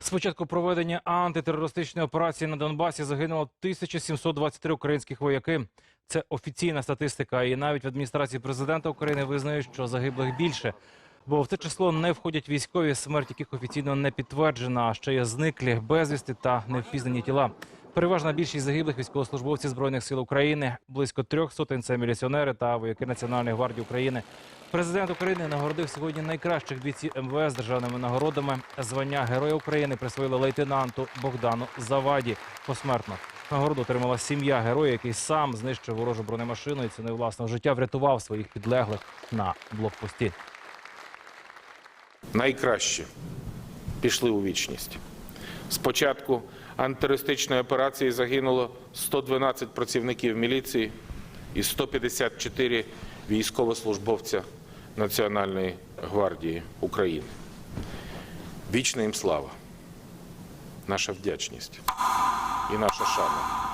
З початку проведення антитерористичної операції на Донбасі загинуло 1723 українських вояки. Це офіційна статистика, і навіть в адміністрації президента України визнають, що загиблих більше. Бо в це число не входять військові, смерть яких офіційно не підтверджена, а ще є зниклі, безвісти та невпізнані тіла. Переважна більшість загиблих військовослужбовців збройних сил України, близько трьох сотень це міліціонери та вояки Національної гвардії України. Президент України нагородив сьогодні найкращих бійців МВС державними нагородами. Звання Героя України присвоїли лейтенанту Богдану Заваді посмертно. Нагороду отримала сім'я героя, який сам знищив ворожу бронемашину і ціною власного життя врятував своїх підлеглих на блокпості. найкращі пішли у вічність. Спочатку антитерористичної операції загинуло 112 працівників міліції і 154 військовослужбовця Національної гвардії України. Вічна їм слава, наша вдячність і наша шана.